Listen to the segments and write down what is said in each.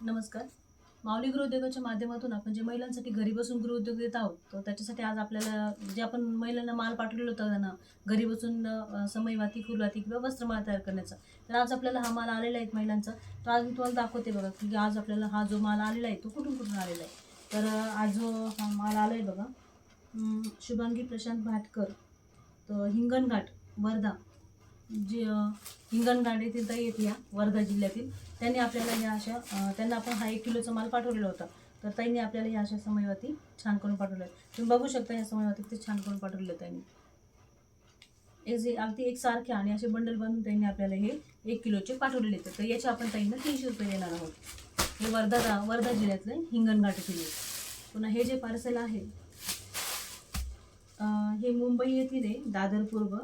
नमस्कार. माऊली गृहउद्योगाच्या माध्यमातून आपण जे महिलांसाठी घरी बसून गृहउद्योग देत आहोत तर त्याच्यासाठी आज आपल्याला जे आपण महिलांना माल पाठवलेला होता त्यांना घरी बसून समयवाती फुलवाती किंवा वस्त्रमाळ तयार करण्याचा तर आज आपल्याला हा माल आलेला आहे महिलांचा. तर आज मी तुम्हाला दाखवते बघा की आज आपल्याला हा जो माल आलेला आहे तो कुठून कुठून आलेला आहे. तर आज जो हा माल आला आहे बघा शुभांगी प्रशांत भाटकर तर हिंगणघाट वर्धा. जे अ, हिंगणघाट ताई येते या वर्धा जिल्ह्यातील. त्यांनी आपल्याला ह्या अशा त्यांना आपण हा एक किलोचा माल पाठवलेला होता. तर ताईंनी आपल्याला ह्या अशा समयवरती छान करून पाठवल्या. तुम्ही बघू शकता ह्या समयवरती ते छान करून पाठवलेलं त्यांनी. एक जे अगदी एक सारखे आणि असे बंडल बांधून त्यांनी आपल्याला हे एक किलोचे पाठवलेले तर याचे आपण ताईंना तीनशे रुपये देणार आहोत. हे वर्धा वर्धा जिल्ह्यातले हिंगणघाट किल्ले पुन्हा हे जे पार्सल आहे हे मुंबई येथील आहे दादर पूर्व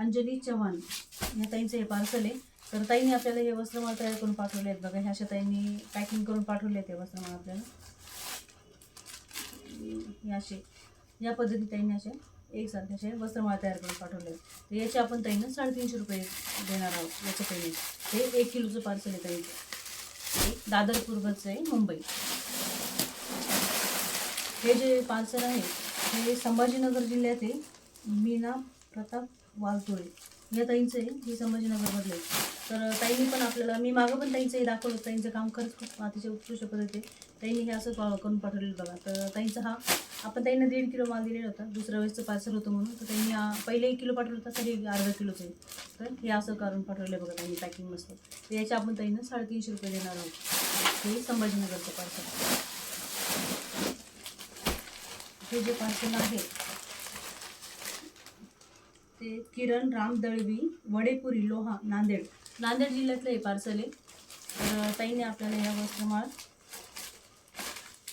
अंजली चव्हाण. या ताईंचं हे पार्सल आहे. तर ताईंनी आपल्याला हे वस्त्रमाळ तयार करून पाठवले आहेत बघा. ह्या अशा ताईंनी पॅकिंग करून पाठवले आहेत हे वस्त्रमाळ आपल्याला. असे. या पद्धती ताईंनी असे एकसारखे असे वस्त्रमाळ तयार करून पाठवले आहेत. तर याचे आपण ताईंना साडेतीनशे रुपये देणार आहोत याच्या पेमेंट हे एक किलोचं पार्सल आहे ताईंचं. दादर पूर्वचं आहे मुंबई. हे जे पार्सल आहे हे संभाजीनगर जिल्ह्यातील मीना प्रताप वालतुळे या ताईंचं आहे हे संभाजीनगरमधलं आहे. तर ताईंनी पण आपल्याला मी मागं पण ताईंचं हे दाखवलं ताईंचं काम खरंच खूप अतिशय उत्कृष्ट पद्धती ताईंनी हे असं करून पाठवलेलं बघा. तर ताईंचा हा आपण ताईंना दीड किलो माल दिलेला होता. दुसऱ्या वेळेसचं पार्सल होतं म्हणून. तर त्यांनी पहिले एक किलो पाठवलं होता तरी अर्धा किलोचं आहे. तर हे असं करून पाठवलं बघा त्यांनी पॅकिंग मस्त. तर याच्या आपण ताईंना साडेतीनशे रुपये देणार आहोत. हे संभाजीनगरचं पार्सल हे जे पार्सल आहे ते किरण राम दळवी वडेपुरी लोहा नांदेड. नांदेड जिल्ह्यातलं हे पार्सल आहे. तर ताईने आपल्याला ह्या वस्त्रमाळ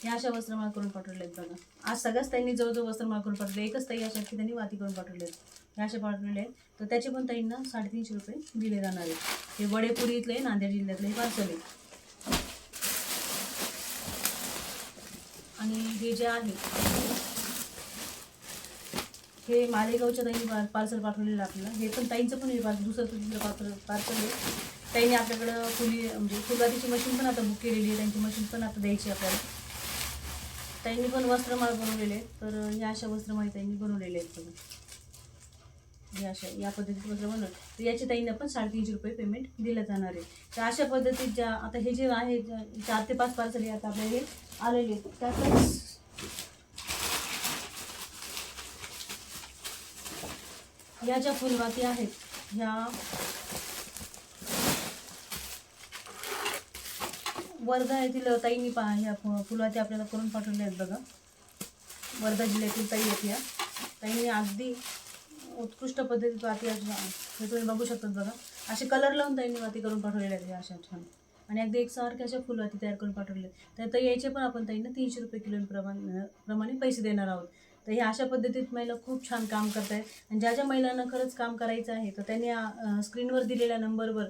ह्या अशा वस्त्रमाळ करून पाठवले आहेत बघा. आज सगळ्याच ताईंनी जवळजवळ वस्त्रमाळ करून पाठवले एकच ताई अशा की त्यांनी वाती करून पाठवले आहेत ह्या अशा पाठवलेले आहेत. तर त्याचे पण ताईंना साडेतीनशे रुपये दिले जाणार आहेत. हे वडेपुरी इथले नांदेड जिल्ह्यातलं हे पार्सल आहे. आणि हे जे आहे हे मालेगावच्या ताईंनी पार्सल पाठवलेलं आपलं आपल्याला. हे पण ताईंचं पण हे पार्सल दुसरं तिसरं पार्सल पार्सल आहे. ताईने आपल्याकडं फुली म्हणजे फुलवातीची मशीन पण आता बुक केलेली आहे. त्यांची मशीन पण आता द्यायची आपल्याला. ताईंनी पण वस्त्रमाळ बनवलेले तर ह्या अशा वस्त्रमाळी ताईंनी बनवलेले आहेत सगळं या अशा या पद्धतीत वस्त्र बनवलं. तर याची ताईंना पण साडेतीनशे रुपये पेमेंट दिलं जाणार आहे. तर अशा पद्धतीत ज्या आता हे जे आहे ज्या- चार ते पाच पार्सल हे आता आपल्याला हे आलेले आहेत. त्यातच या ज्या फुलवाती आहेत ह्या वर्धा येथील ताईंनी पा ह्या फुलवाती आपल्याला करून पाठवल्या आहेत बघा. वर्धा जिल्ह्यातील ताई आहेत या ताईंनी अगदी उत्कृष्ट पद्धतीत वाती अशा- हे तुम्ही बघू शकतात बघा. असे कलर लावून ताईंनी वाती करून पाठवलेल्या आहेत या अशा छान. आणि अगदी एकसारख्या अशा फुलवाती तयार करून पाठवले तर तर याचे पण आपण ताईंना तीनशे रुपये किलो प्रमाणे प्रमाणे पैसे देणार आहोत. तर ह्या अशा पद्धतीत महिला खूप छान काम करत आहेत आणि ज्या ज्या महिलांना खरंच काम करायचं आहे तर त्यांनी स्क्रीनवर दिलेल्या नंबरवर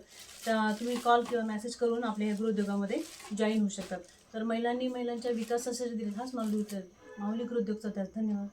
तुम्ही कॉल किंवा मेसेज करून आपल्या या गृहोद्योगामध्ये जॉईन होऊ शकतात. तर महिलांनी महिलांच्या विकासासाठी दिले हाच माऊली उद्योग माऊली गृहोद्योगचा त्यास धन्यवाद.